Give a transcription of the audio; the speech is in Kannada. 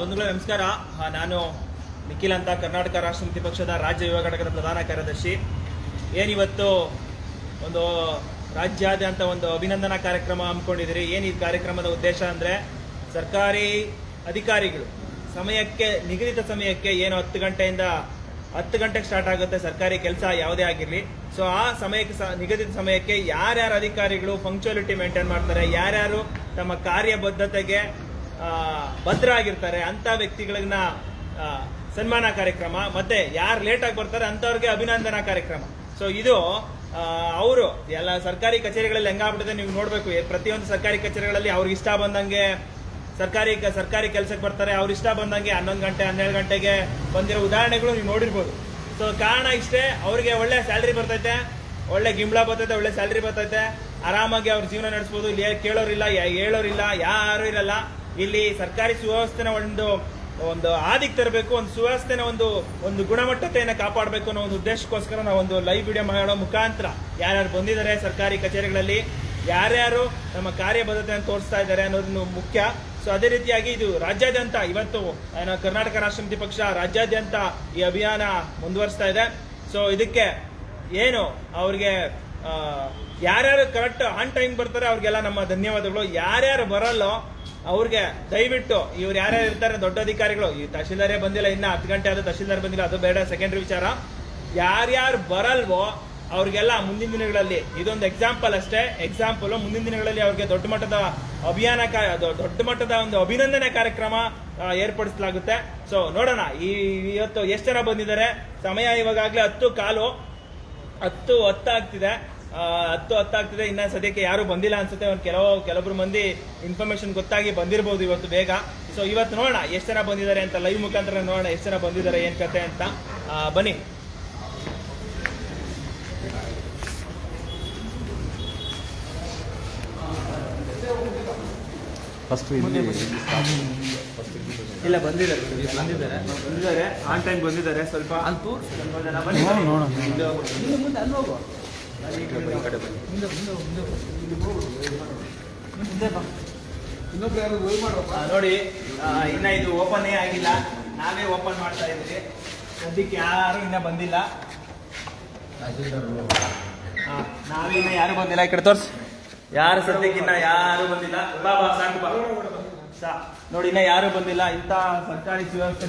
ಬಂಧುಗಳೇ, ನಮಸ್ಕಾರ. ನಾನು ನಿಖಿಲ್ ಅಂತ ಕರ್ನಾಟಕ ರಾಷ್ಟ್ರ ಸಮಿತಿ ಪಕ್ಷದ ರಾಜ್ಯ ಯುವ ಘಟಕದ ಪ್ರಧಾನ ಕಾರ್ಯದರ್ಶಿ. ಏನಿವತ್ತು ಒಂದು ರಾಜ್ಯಾದ್ಯಂತ ಒಂದು ಅಭಿನಂದನಾ ಕಾರ್ಯಕ್ರಮ ಹಮ್ಮಿಕೊಂಡಿದ್ದೀರಿ? ಏನು ಈ ಕಾರ್ಯಕ್ರಮದ ಉದ್ದೇಶ ಅಂದರೆ ಸರ್ಕಾರಿ ಅಧಿಕಾರಿಗಳು ಸಮಯಕ್ಕೆ, ನಿಗದಿತ ಸಮಯಕ್ಕೆ ಏನು ಹತ್ತು ಗಂಟೆಯಿಂದ ಹತ್ತು ಗಂಟೆಗೆ ಸ್ಟಾರ್ಟ್ ಆಗುತ್ತೆ, ಸರ್ಕಾರಿ ಕೆಲಸ ಯಾವುದೇ ಆಗಿರಲಿ. ಸೊ ಆ ಸಮಯಕ್ಕೆ ನಿಗದಿತ ಸಮಯಕ್ಕೆ ಯಾರ್ಯಾರು ಅಧಿಕಾರಿಗಳು ಫಂಕ್ಚುಯಾಲಿಟಿ ಮೇಂಟೈನ್ ಮಾಡ್ತಾರೆ, ಯಾರ್ಯಾರು ತಮ್ಮ ಕಾರ್ಯಬದ್ಧತೆಗೆ ಭದ್ರ ಆಗಿರ್ತಾರೆ ಅಂತ ವ್ಯಕ್ತಿಗಳನ್ನ ಸನ್ಮಾನ ಕಾರ್ಯಕ್ರಮ, ಮತ್ತೆ ಯಾರು ಲೇಟಾಗಿ ಬರ್ತಾರೆ ಅಂಥವ್ರಿಗೆ ಅಭಿನಂದನಾ ಕಾರ್ಯಕ್ರಮ. ಸೊ ಇದು ಅವರು, ಎಲ್ಲ ಸರ್ಕಾರಿ ಕಚೇರಿಗಳಲ್ಲಿ ಹೆಂಗಾಗ್ಬಿಟ್ಟಿದೆ ನೀವು ನೋಡಬೇಕು. ಪ್ರತಿಯೊಂದು ಸರ್ಕಾರಿ ಕಚೇರಿಗಳಲ್ಲಿ ಅವ್ರಿಗೆ ಇಷ್ಟ ಬಂದಂಗೆ ಸರ್ಕಾರಿ ಸರ್ಕಾರಿ ಕೆಲಸಕ್ಕೆ ಬರ್ತಾರೆ, ಅವ್ರ ಇಷ್ಟ ಬಂದಂಗೆ ಹನ್ನೊಂದು ಗಂಟೆ, ಹನ್ನೆರಡು ಗಂಟೆಗೆ ಬಂದಿರೋ ಉದಾಹರಣೆಗಳು ನೀವು ನೋಡಿರ್ಬೋದು. ಸೊ ಕಾರಣ ಇಷ್ಟೇ, ಅವರಿಗೆ ಒಳ್ಳೆ ಸ್ಯಾಲ್ರಿ ಬರ್ತೈತೆ, ಒಳ್ಳೆ ಗಿಂಬಳ ಬರ್ತೈತೆ, ಒಳ್ಳೆ ಸ್ಯಾಲ್ರಿ ಬರ್ತೈತೆ. ಆರಾಮಾಗಿ ಅವ್ರ ಜೀವನ ನಡೆಸ್ಬೋದು. ಇಲ್ಲಿ ಕೇಳೋರಿಲ್ಲ ಹೇಳೋರಿಲ್ಲ, ಯಾರು ಇರಲ್ಲ. ಇಲ್ಲಿ ಸರ್ಕಾರಿ ಸುವ್ಯವಸ್ಥೆನ ಒಂದು ಒಂದು ಆದಿಕ್ ತರಬೇಕು, ಒಂದು ಸುವ್ಯವಸ್ಥೆನ ಒಂದು ಒಂದು ಗುಣಮಟ್ಟತೆಯನ್ನು ಕಾಪಾಡಬೇಕು ಅನ್ನೋ ಒಂದು ಉದ್ದೇಶಕ್ಕೋಸ್ಕರ ನಾವು ಒಂದು ಲೈವ್ ವಿಡಿಯೋ ಮಾಡೋ ಮುಖಾಂತರ. ಯಾರ್ಯಾರು ಬಂದಿದ್ದಾರೆ ಸರ್ಕಾರಿ ಕಚೇರಿಗಳಲ್ಲಿ, ಯಾರ್ಯಾರು ನಮ್ಮ ಕಾರ್ಯಬದ್ಧತೆಯನ್ನು ತೋರಿಸ್ತಾ ಇದ್ದಾರೆ ಅನ್ನೋದನ್ನು ಮುಖ್ಯ. ಸೊ ಅದೇ ರೀತಿಯಾಗಿ ಇದು ರಾಜ್ಯಾದ್ಯಂತ ಇವತ್ತು ಕರ್ನಾಟಕ ರಾಷ್ಟ್ರ ಪಕ್ಷ ರಾಜ್ಯಾದ್ಯಂತ ಈ ಅಭಿಯಾನ ಮುಂದುವರಿಸ್ತಾ ಇದೆ. ಸೊ ಇದಕ್ಕೆ ಏನು ಅವ್ರಿಗೆ ಯಾರ್ಯಾರು ಕರೆಕ್ಟ್ ಆನ್ ಟೈಮ್ ಬರ್ತಾರೆ ಅವ್ರಿಗೆಲ್ಲ ನಮ್ಮ ಧನ್ಯವಾದಗಳು. ಯಾರ್ಯಾರು ಬರಲ್ಲೋ ಅವ್ರಿಗೆ ದಯವಿಟ್ಟು, ಇವ್ರು ಯಾರ್ಯಾರು ಇರ್ತಾರೆ, ದೊಡ್ಡ ಅಧಿಕಾರಿಗಳು, ಈ ತಹಶೀಲ್ದಾರೇ ಬಂದಿಲ್ಲ, ಇನ್ನ ಹತ್ತು ಗಂಟೆ ಆದ ತಹಶೀಲ್ದಾರ್ ಬಂದಿಲ್ಲ, ಅದು ಬೇಡ ಸೆಕೆಂಡ್ರಿ ವಿಚಾರ. ಯಾರ್ಯಾರು ಬರಲ್ವೋ ಅವ್ರಿಗೆಲ್ಲ ಮುಂದಿನ ದಿನಗಳಲ್ಲಿ, ಇದೊಂದು ಎಕ್ಸಾಂಪಲ್ ಅಷ್ಟೇ. ಎಕ್ಸಾಂಪಲ್ ಮುಂದಿನ ದಿನಗಳಲ್ಲಿ ಅವ್ರಿಗೆ ದೊಡ್ಡ ಮಟ್ಟದ ಅಭಿಯಾನ ದೊಡ್ಡ ಮಟ್ಟದ ಒಂದು ಅಭಿನಂದನೆ ಕಾರ್ಯಕ್ರಮ ಏರ್ಪಡಿಸಲಾಗುತ್ತೆ. ಸೊ ನೋಡೋಣ, ಈ ಇವತ್ತು ಎಷ್ಟು ಜನ ಬಂದಿದ್ದಾರೆ? ಸಮಯ ಇವಾಗಲೇ ಹತ್ತು, ಕಾಲು, ಹತ್ತು ಹತ್ತಾಗ್ತಿದೆ ಹತ್ತು ಹತ್ತಾಗ್ತಿದೆ ಇನ್ನ ಸದ್ಯಕ್ಕೆ ಯಾರು ಬಂದಿಲ್ಲ ಅನ್ಸುತ್ತೆ. ಒಂದು ಕೆಲವು, ಕೆಲವೊಬ್ರು ಮಂದಿ ಇನ್ಫಾರ್ಮೇಶನ್ ಗೊತ್ತಾಗಿ ಬಂದಿರಬಹುದು ಇವತ್ತು ಬೇಗ. ಸೊ ಇವತ್ತು ನೋಡೋಣ, ಎಷ್ಟು ಜನ ಬಂದಿದ್ದಾರೆ ಅಂತ ಲೈವ್ ಮುಖಾಂತರ ನೋಡೋಣ, ಎಷ್ಟು ಜನ ಬಂದಿದ್ದಾರೆ, ಏನ್ ಕತೆ ಅಂತ. ಬನ್ನಿ. ಫಸ್ಟ್ ಇಲ್ಲ ಬಂದಿದ್ದಾರೆ. ಬಂದಿದ್ದಾರೆ. ಬಂದಿದ್ದಾರೆ. ಆನ್ ಟೈಮ್ ಬಂದಿದ್ದಾರೆ. ಸ್ವಲ್ಪ ಅಂತೂ ಸ್ವಲ್ಪ ಜನ ಬನ್ನಿ. ಹಿಂದೆ ಮುಂದೆ ಅಲ್ಲಿ ಹೋಗು ಈ ಕಡೆ ಬನ್ನಿ. ಮುಂದೆ ಮುಂದೆ ಮುಂದೆ ಮುಂದೆ ಬಾ. ಆ, ನೋಡಿ ಆ, ಇನ್ನ ಇದು ಓಪನ್ ಆಗಿಲ್ಲ. ನಾವೇ ಓಪನ್ ಮಾಡ್ತಾ ಇದ್ದೀವಿ. ಸದ್ಯಕ್ಕೆ ಯಾರು ಇನ್ನ ಬಂದಿಲ್ಲ. ನಾವಿನ್ನ ಯಾರು ಬಂದಿಲ್ಲ, ಈ ಕಡೆ ತೋರ್ಸ್. ಯಾರು ಸದ್ಯಕ್ಕಿನ್ನ ಯಾರು ಬಂದಿಲ್ಲ? ಬಾ ಬಾ, ಸಾಕು, ಬಾ. ನೋಡಿ, ಇನ್ನ ಯಾರು ಬಂದಿಲ್ಲ, ಇಂಥ ಸರ್ಕಾರಿ ಸುವ್ಯವಸ್ಥೆ